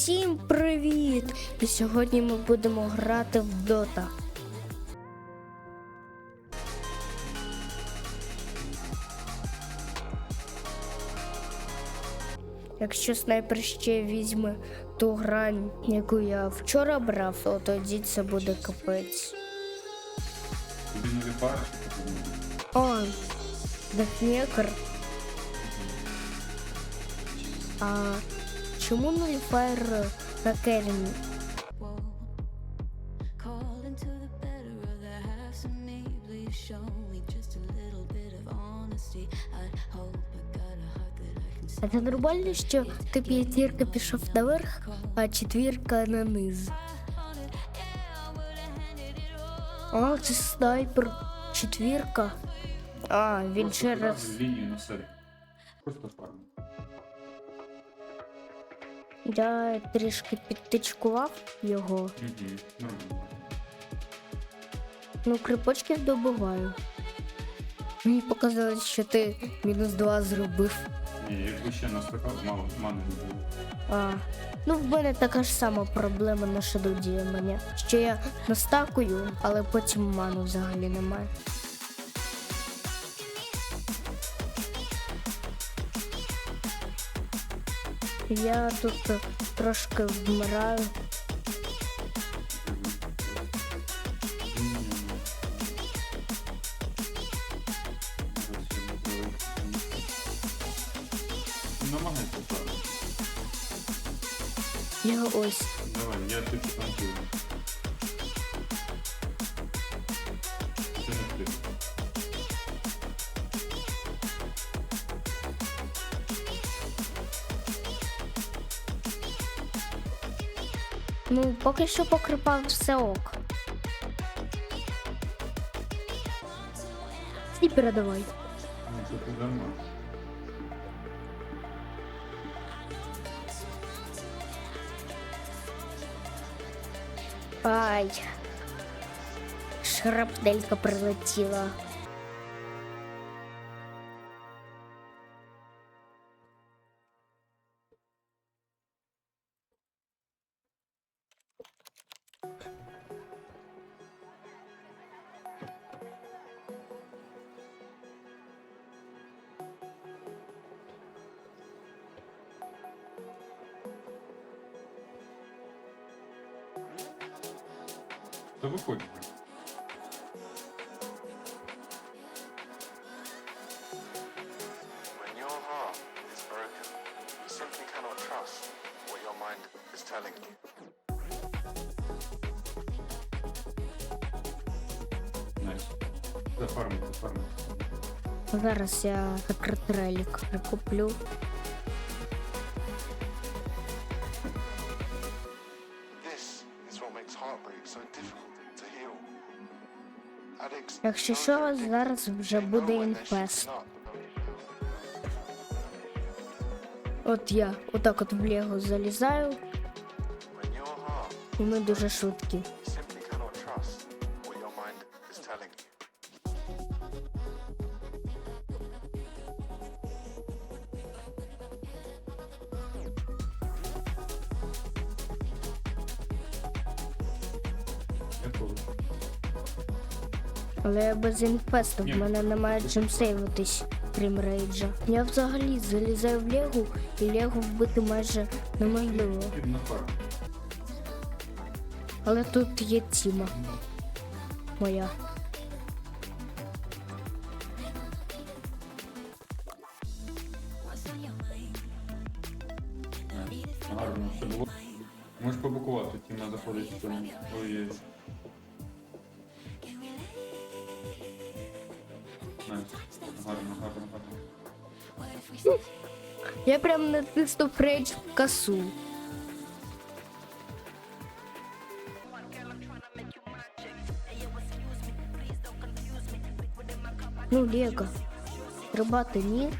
Усім привіт! І сьогодні ми будемо грати в Дота. Якщо снайпер ще візьме ту грань, яку я вчора брав, то тоді це буде капець. Тобі не? О, дефнекер. А чому нуліфайр на see. А це нормально, що ти п'ятірка пішов наверх, а четвірка на низ. А, це снайпер. Четвірка. А, він через. Лінію. Просто фарм. Я трішки підтичкував його. Угу. Нормально. Ну, крипочків добиваю. Мені показалось, що ти мінус два зробив. Ні, якби ще наскакав, мало мани не було. А, ну в мене така ж сама проблема на Shadow Demon, що я настакую, але потім ману взагалі немає. Я тут трошки вмираю. Намагайся. Я ось. Давай, я типу танкую. Ну, поки що покрипав все ок. Сніпера давай. Це ти дарма. Ай. Шрапнелька прилетіла. Це фарм. Зараз я секретрелік прикуплю. Якщо що, зараз вже буде інфест. От я отак от в Лего залізаю, і ми дуже швидкі. Але я без інфесту, в мене немає чим сейвитись, крім рейджа. Я взагалі залізаю в Легу, і Легу вбити майже неможливо. Але тут є Тіма. Моя. Гарно, все було. Можеш побукувати, тіма заходить Я прям натиснув рейдж в касу. Ну, Лего. Рыбаты ні.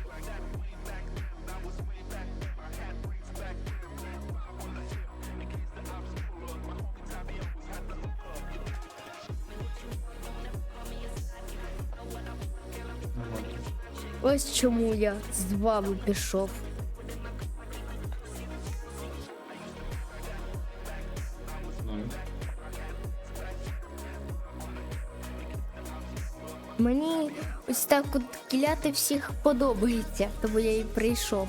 Ось чому я з вами пішов. Мені ось так от кляти всіх подобається, тому я і прийшов.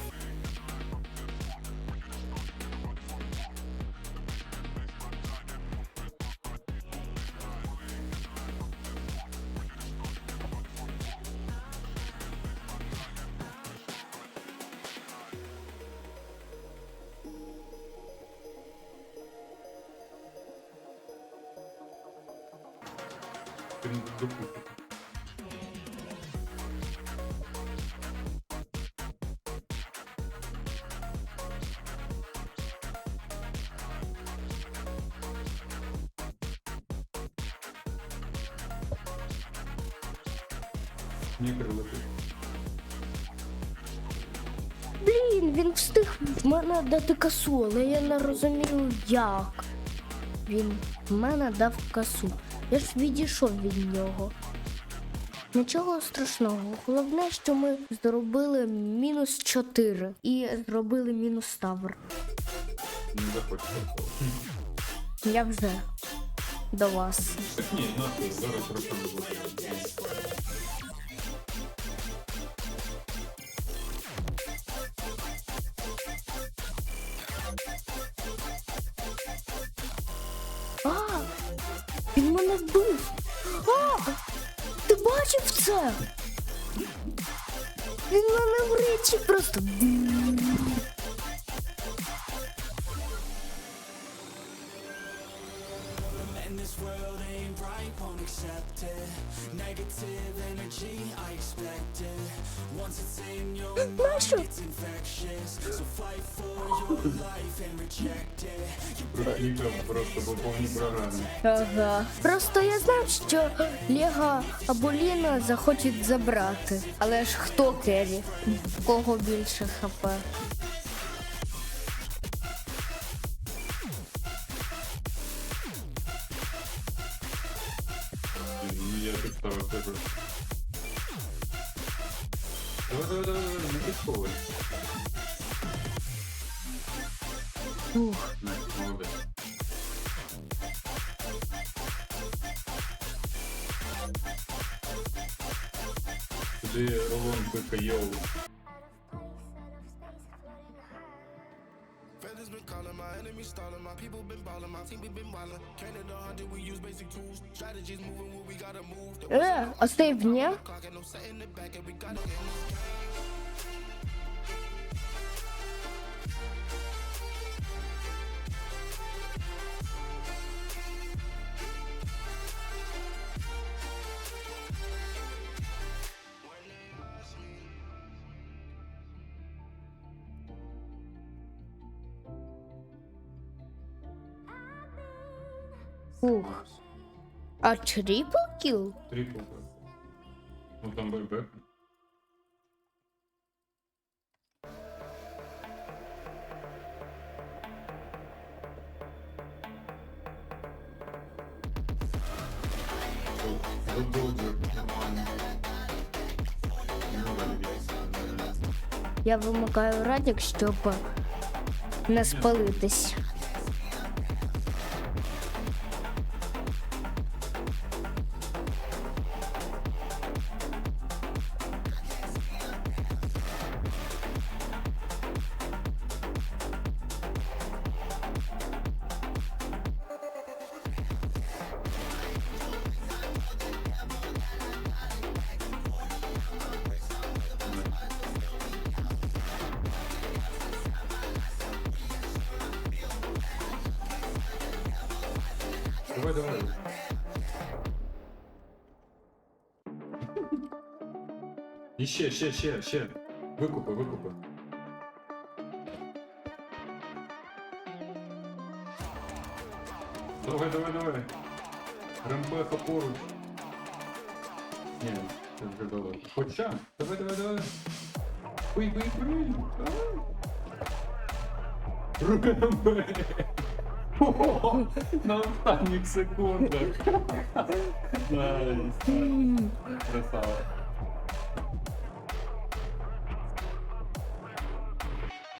Снікер. Блін, він встиг в мене дати касу, але я не розумію, як. Він в мене дав касу. Я ж відійшов від нього. Нічого страшного. Головне, що ми зробили мінус 4 і зробили мінус тавр. Не такого. Я вже до вас. Так ні, нахуй, зараз просто Він мене вбив! А! Ти бачив це? Він мене в речі просто. You Проклікав просто по повній програмі. Ага. Просто я знав, що Лего або Ліна захочуть забрати. Але ж хто керрі? В кого більше хп? Ух, Не, молодець. Сюди рулон пика йоу. Feathers been calling, my enemies stalling, my people been balling, my team we been wildin'. Canada 100, we use basic tools. Strategies moving where we gotta move. The Е, а Ух. А трипл кіл? Трипл. Ну там. Ну. Я вимикаю радік, щоб не спалитись. Давай, давай. І ще, ще, ще, ще. Викупи, викупи. Давай, давай, давай. Ремпеха поруч. Ні, це вже далеко. Хоча, давай, давай, давай. Бий, бий, бий. Ремпе. No panik sekundę. Nice. Wesoło.